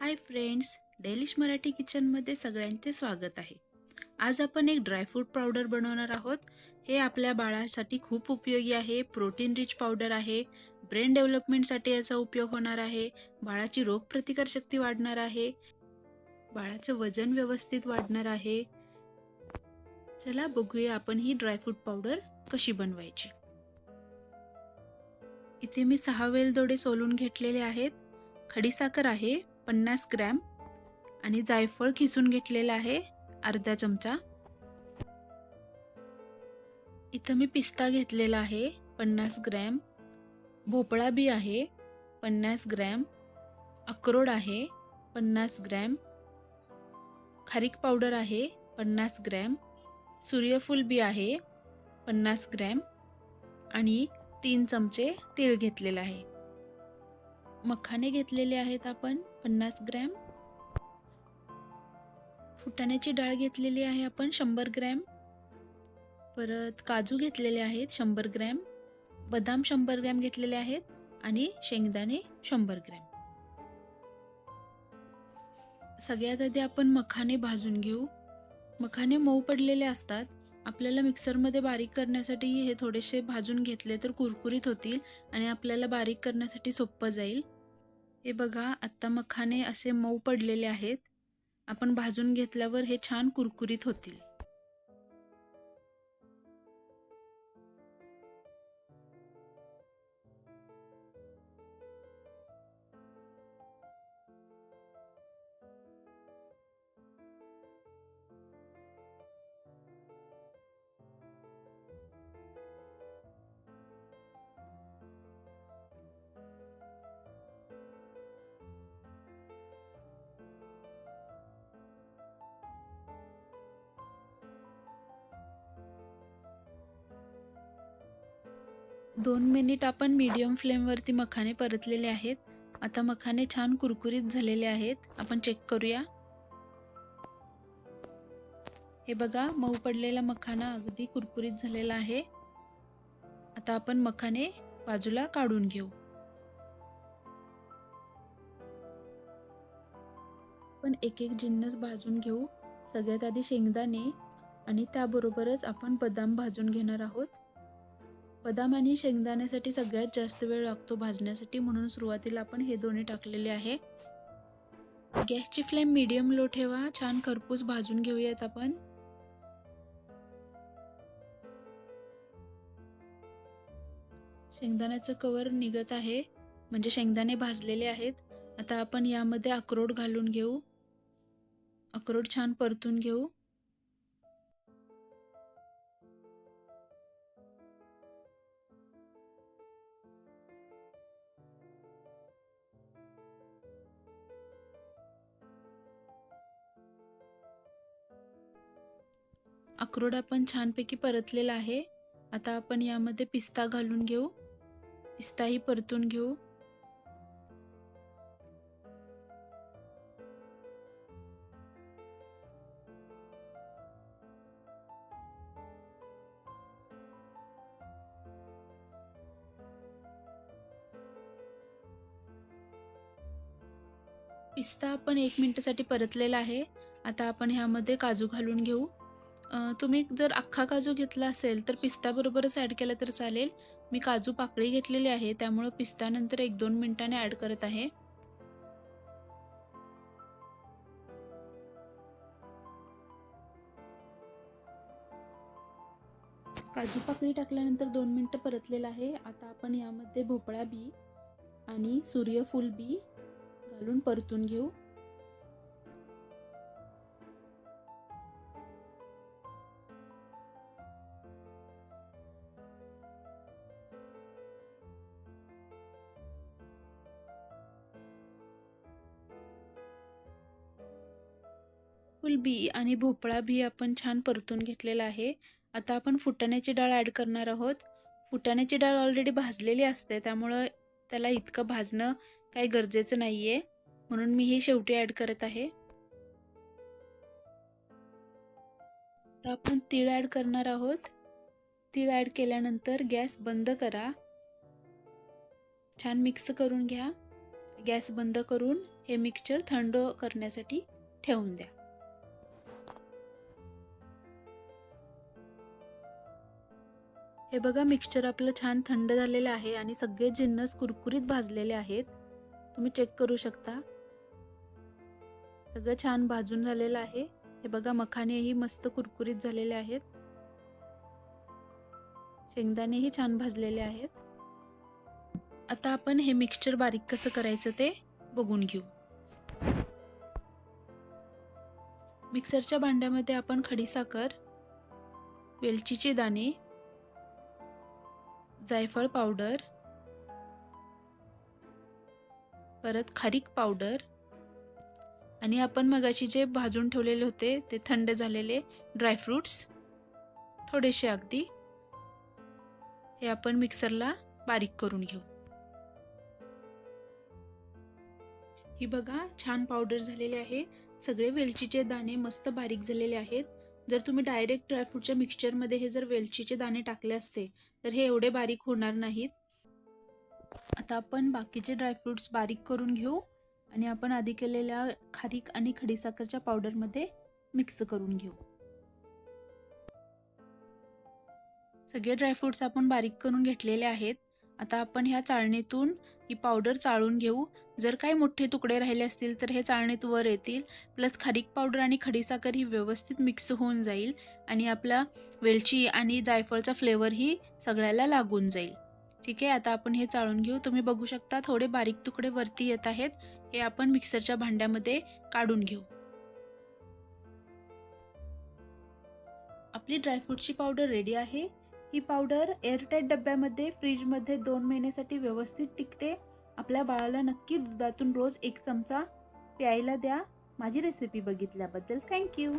Hi friends delish Marathi किचनमध्ये सगळ्यांचे स्वागत आहे. आज आपण एक ड्रायफ्रूट पावडर बनवणार आहोत. हे आपल्या बाळासाठी खूप उपयोगी आहे प्रोटीन रिच पावडर आहे ब्रेन डेव्हलपमेंटसाठी याचा उपयोग होणार आहे बाळाची रोगप्रतिकारशक्ती वाढणार आहे बाळाचं वजन व्यवस्थित वाढणार आहे. चला बघूया आपण ही ड्रायफ्रूट पावडर कशी बनवायची. इथे मी सहा वेलदोडे सोलून घेतलेले आहेत. खडीसाखर आहे पन्नास ग्रॅम आणि जायफळ खिसून घेतलेलं आहे अर्धा चमचा. इथं मी पिस्ता घेतलेला आहे पन्नास ग्रॅम. भोपळा बी आहे पन्नास ग्रॅम. अक्रोड आहे पन्नास ग्रॅम. खारीक पावडर आहे पन्नास ग्रॅम. सूर्यफूल बी आहे पन्नास ग्रॅम. आणि तीन चमचे तेल घेतलेलं आहे. मखाने घेतलेले आहेत आपण पन्नास ग्रॅम. फुटाण्याची डाळ घेतलेली आहे आपण शंभर ग्रॅम. परत काजू घेतलेले आहेत शंभर ग्रॅम. बदाम शंभर ग्रॅम घेतलेले आहेत आणि शेंगदाणे शंभर ग्रॅम. सगळ्यात आधी आपण मखाने भाजून घेऊ. मखाने मऊ पडलेले असतात. आपल्याला मिक्सरमध्ये बारीक करण्यासाठी हे थोडेसे भाजून घेतले तर कुरकुरीत होतील आणि आपल्याला बारीक करण्यासाठी सोपं जाईल. हे बघा आत्ता मखाने असे मऊ पडलेले आहेत. आपण भाजून घेतल्यावर हे छान कुरकुरीत होतील. दोन मिनिट आपण मीडियम फ्लेमवरती मखाने परतलेले आहेत. आता मखाने छान कुरकुरीत झालेले आहेत. आपण चेक करूया. हे बघा मऊ पडलेला मखाना अगदी कुरकुरीत झालेला आहे. आता आपण मखाने बाजूला काढून घेऊ. आपण एक एक जिन्नस भाजून घेऊ. सगळ्यात आधी शेंगदाणे आणि त्याबरोबरच आपण बदाम भाजून घेणार आहोत. बदाम आणि शेंगदाण्यासाठी सगळ्यात जास्त वेळ लागतो भाजण्यासाठी म्हणून सुरुवातीला आपण हे दोन्ही टाकलेले आहे. गॅसची फ्लेम मीडियम लो ठेवा छान खरपूस भाजून घेऊयात आपण. शेंगदाण्याचं कवर निघत आहे म्हणजे शेंगदाणे भाजलेले आहेत. आता आपण यामध्ये अक्रोड घालून घेऊ. अक्रोड छान परतून घेऊ. अक्रोड आपण छानपैकी परतलेला आहे. आता आपण यामध्ये पिस्ता घालून घेऊ. पिस्ताही परतून घेऊ. पिस्ता आपण एक मिनटासाठी परतलेला आहे. आता आपण ह्यामध्ये काजू घालून घेऊ. तुम्ही जर अख्खा काजू घेतला असेल तर पिस्ताबरोबरच ॲड केला तर चालेल. मी काजू पाकळी घेतलेली आहे त्यामुळं पिस्तानंतर एक दोन मिनिटाने ॲड करत आहे. काजू पाकळी टाकल्यानंतर दोन मिनटं परतलेलं आहे. आता आपण यामध्ये भोपळा बी आणि सूर्यफूल बी घालून परतून घेऊ. फुल बी आणि भोपळा बी आपण छान परतून घेतलेला आहे. आता आपण फुटाण्याची डाळ ॲड करणार आहोत. फुटाण्याची डाळ ऑलरेडी भाजलेली असते त्यामुळं त्याला इतकं भाजणं काही गरजेचं नाही आहे म्हणून मी ही शेवटी ॲड करत आहे. आता आपण तीळ ॲड करणार आहोत. तीळ ॲड केल्यानंतर गॅस बंद करा. छान मिक्स करून घ्या. गॅस बंद करून हे मिक्सचर थंड करण्यासाठी ठेवून द्या. हे बघा मिक्सचर आपलं छान थंड झालेलं आहे आणि सगळे जिन्नस कुरकुरीत भाजलेले आहेत. तुम्ही चेक करू शकता. सगळं छान भाजून झालेलं आहे. हे बघा मखानेही मस्त कुरकुरीत झालेले आहेत. शेंगदाणेही छान भाजलेले आहेत. आता आपण हे मिक्सचर बारीक कसं करायचं ते बघून घेऊ. मिक्सरच्या भांड्यामध्ये आपण खडीसाखर वेलचीचे दाणे जायफळ पावडर. परत खारीक पावडर. आणि आपण मगाशी जे भाजून ठेवलेले होते ते थंड झालेले ड्रायफ्रूट्स थोडेसे अगदी. हे आपण मिक्सरला बारीक करून घेऊ. ही बघा छान पावडर झालेले आहे. सगळे वेलचीचे दाणे मस्त बारीक झालेले आहेत. जर तुम्ही डायरेक्ट ड्रायफ्रूटच्या मिक्सचरमध्ये हे जर वेलचीचे दाणे टाकले असते तर हे एवढे बारीक होणार नाहीत. आता आपण बाकीचे ड्रायफ्रूट्स बारीक करून घेऊ आणि आपण आधी केलेल्या खारीक आणि खडीसाखरच्या पावडरमध्ये मिक्स करून घेऊ. सगळे ड्रायफ्रूट्स आपण बारीक करून घेतलेले आहेत. आता आपण ह्या चाळणीतून ही पावडर चाळून घेऊ जर काही मोठे तुकडे राहिले असतील तर हे चाळणीत वर येतील. प्लस खारीक पावडर आणि खडीसाखर ही व्यवस्थित मिक्स होऊन जाईल आणि आपला वेलची आणि जायफळचा फ्लेवरही सगळ्याला लागून जाईल. ठीक आहे आता आपण हे चाळून घेऊ. तुम्ही बघू शकता थोडे बारीक तुकडे वरती येत आहेत. हे आपण मिक्सरच्या भांड्यामध्ये काढून घेऊ. आपली ड्रायफ्रूटची पावडर रेडी आहे. ही पावडर एअरटाईट डब्यामध्ये फ्रीजमध्ये दोन महिन्यासाठी व्यवस्थित टिकते. आपल्या बाळाला नक्की दुधातून रोज एक चमचा प्यायला द्या. माझी रेसिपी बघितल्याबद्दल थँक्यू